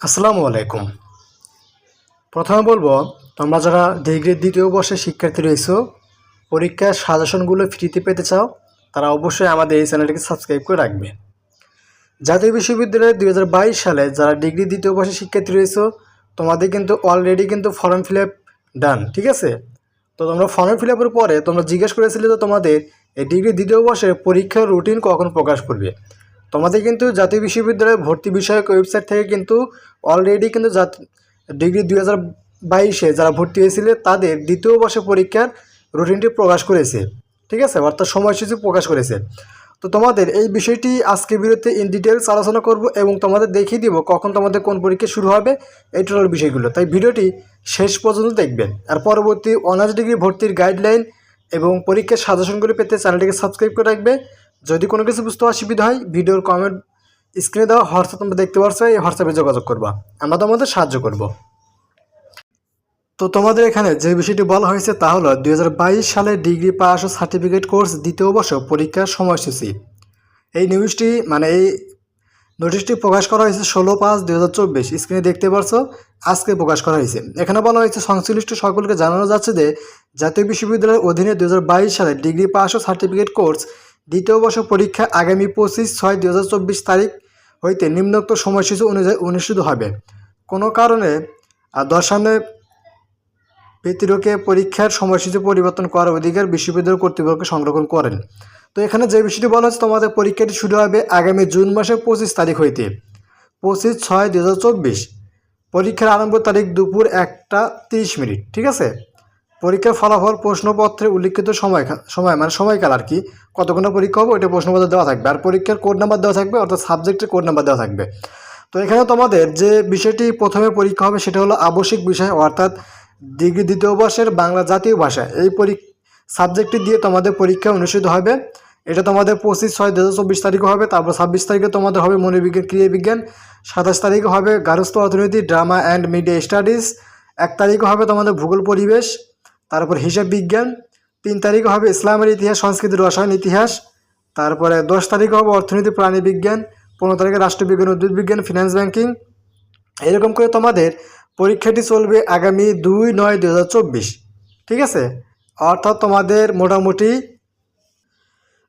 আসসালামু আলাইকুম। প্রথমে বলব, তোমরা যারা ডিগ্রির দ্বিতীয় বর্ষে শিক্ষার্থী রয়েছো, পরীক্ষার সাজেশনগুলো ফ্রিতে পেতে চাও, তারা অবশ্যই আমাদের এই চ্যানেলটিকে সাবস্ক্রাইব করে রাখবে। জাতীয় বিশ্ববিদ্যালয়ে দুই হাজার বাইশ সালে যারা ডিগ্রি দ্বিতীয় বর্ষে শিক্ষার্থী রয়েছো, তোমাদের কিন্তু অলরেডি কিন্তু ফর্ম ফিল আপ ডান ঠিক আছে? তো তোমরা ফর্ম ফিল আপের পরে তোমরা জিজ্ঞেস করেছিলে তো তোমাদের এই ডিগ্রি দ্বিতীয় বর্ষের পরীক্ষার রুটিন কখন প্রকাশ করবে। তোমাদের কিন্তু জাতীয় বিশ্ববিদ্যালয়ের ভর্তি বিষয়ক ওয়েবসাইট থেকে কিন্তু অলরেডি কিন্তু জাত ডিগ্রি দুই হাজার বাইশে যারা ভর্তি হয়েছিলে তাদের দ্বিতীয় বর্ষের পরীক্ষার রুটিনটি প্রকাশ করেছে। ঠিক আছে? অর্থাৎ সময়সূচি প্রকাশ করেছে। তো তোমাদের এই বিষয়টি আজকে বিরুদ্ধে ইন ডিটেলস আলোচনা করব এবং তোমাদের দেখিয়ে দিব কখন তোমাদের কোন পরীক্ষা শুরু হবে এই টোটাল বিষয়গুলো। তাই ভিডিওটি শেষ পর্যন্ত দেখবেন। আর পরবর্তী অনার্স ডিগ্রি ভর্তির গাইডলাইন এবং পরীক্ষার সাজেশনগুলো পেতে চ্যানেলটিকে সাবস্ক্রাইব করে রাখবে। যদি কোনো কিছু বুঝতে অসুবিধা হয়, ভিডিওর কমেন্ট স্ক্রিনে দেওয়া হোয়াটসঅ্যাপ তোমরা দেখতে পারছ, এই হোয়াটসঅ্যাপে যোগাযোগ করবা। আমরা তোমাদের সাহায্য করব। তো তোমাদের এখানে যে বিষয়টি বলা হয়েছে তা হলো, দুই সালে ডিগ্রি পাস ও সার্টিফিকেট কোর্স দ্বিতীয় বর্ষ পরীক্ষার সময়সূচি। এই নিউজটি মানে এই নোটিশটি প্রকাশ করা হয়েছে ষোলো পাঁচ দুই হাজার চব্বিশ। স্ক্রিনে দেখতে পারছ, আজকে প্রকাশ করা হয়েছে। এখানে বলা হয়েছে, সংশ্লিষ্ট সকলকে জানানো যাচ্ছে যে, জাতীয় বিশ্ববিদ্যালয়ের অধীনে দুই হাজার বাইশ সালে ডিগ্রি পাস ও সার্টিফিকেট কোর্স দ্বিতীয় বর্ষ পরীক্ষা আগামী পঁচিশ ছয় দু তারিখ হইতে নিম্নোক্ত সময়সূচি অনুযায়ী অনুষ্ঠিত হবে। কোনো কারণে দর্শনে ব্যতিরকে পরীক্ষার সময়সূচি পরিবর্তন করার অধিকার বিশ্ববিদ্যালয় কর্তৃপক্ষ সংরক্ষণ করেন। তো এখানে যে বিষয়টি বলা হচ্ছে, তোমাদের পরীক্ষাটি শুরু হবে আগামী জুন মাসের পঁচিশ তারিখ হইতে। পঁচিশ ছয় দু পরীক্ষার আরম্ভ তারিখ দুপুর একটা তিরিশ মিনিট, ঠিক আছে? পরীক্ষার ফলাফল প্রশ্নপত্রে উল্লিখিত সময় সময় মানে সময়কাল আর কি। কতক্ষণ পরীক্ষা হবে ওইটা প্রশ্নপত্র দেওয়া থাকবে। আর পরীক্ষার কোড নাম্বার দেওয়া থাকবে, অর্থাৎ সাবজেক্টের কোড নাম্বার দেওয়া থাকবে। তো এখানে তোমাদের যে বিষয়টি প্রথমে পরীক্ষা হবে সেটা হলো আবশ্যিক বিষয়, অর্থাৎ ডিগ্রি দ্বিতীয় বর্ষের বাংলা জাতীয় ভাষা। এই পরী সাবজেক্টটি দিয়ে তোমাদের পরীক্ষা অনুষ্ঠিত হবে। এটা তোমাদের পঁচিশ ছয় দু চব্বিশ তারিখে হবে, তারপর ছাব্বিশ তারিখে তোমাদের হবে মনোবিজ্ঞান, ক্রিয়াবিজ্ঞান। সাতাশ তারিখে হবে গার্হস্থ্য অর্থনীতি ড্রামা অ্যান্ড মিডিয়া স্টাডিজ এক তারিখে হবে তোমাদের ভূগোল পরিবেশ। তারপর হিসাব বিজ্ঞান, তিন তারিখে হবে ইসলামের ইতিহাস সংস্কৃতি রসায়ন, ইতিহাস। তারপরে দশ তারিখে হবে অর্থনীতি, প্রাণী বিজ্ঞান, পনেরো তারিখে রাষ্ট্রবিজ্ঞান উদ্ভিদ বিজ্ঞান ফিনান্স ব্যাংকিং এরকম করে তোমাদের পরীক্ষাটি চলবে আগামী দুই নয় দু ঠিক আছে? অর্থাৎ তোমাদের মোটামুটি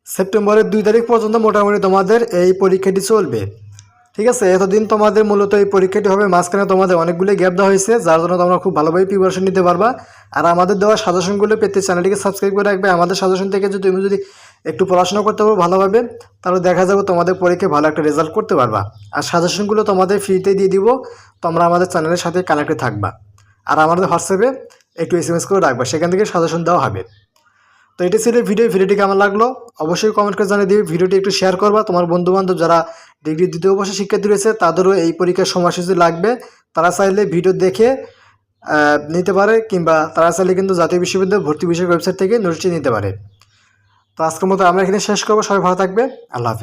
সেপ্টেম্বরের দুই তারিখ পর্যন্ত মোটামুটি তোমাদের এই পরীক্ষাটি চলবে। ঠিক আছে, এতদিন তোমাদের মূলত এই পরীক্ষাটি হবে, মাঝখানে তোমাদের অনেকগুলো গ্যাপ দেওয়া হয়েছে, যার জন্য তোমরা খুব ভালোভাবে প্রিপারেশন নিতে পারবা। আর আমাদের দেওয়া সাজেশনগুলো পেতে চ্যানেলটিকে সাবস্ক্রাইব করে রাখবে। আমাদের সাজেশন থেকে যদি তুমি যদি একটু পড়াশোনা করতে পারো ভালোভাবে, তাহলে দেখা যাবে তোমাদের পরীক্ষায় ভালো একটা রেজাল্ট করতে পারবা। আর সাজেশনগুলো তোমাদের ফ্রিতে দিয়ে দিব, তোমরা আমাদের চ্যানেলের সাথে কানেক্টে থাকবা। আর আমাদের হোয়াটসঅ্যাপে একটু এস এম এস করে রাখবা, সেখান থেকে সাজেশন দেওয়া হবে। তো এটি ছিল ভিডিও, ভিডিওটি কেমন লাগল? অবশ্যই কমেন্ট করে জানিয়ে দিবে। ভিডিওটি একটু শেয়ার করবা। তোমার বন্ধুবান্ধব যারা ডিগ্রি দ্বিতীয় বর্ষের শিক্ষার্থী রয়েছে, তাদেরও এই পরীক্ষার সময়সূচি লাগবে। তারা চাইলে ভিডিও দেখে নিতে পারে, কিংবা তারা চাইলে কিন্তু জাতীয় বিশ্ববিদ্যালয় ভর্তি বিষয়ক ওয়েবসাইট থেকে নোটিশটি নিতে পারে। তো আজকের মতো আমরা এখানে শেষ করব। সবাই ভালো থাকবে। আল্লাহ হাফেজ।